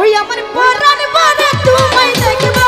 ওই আমার পরাণ পরে তোমায় দেখব।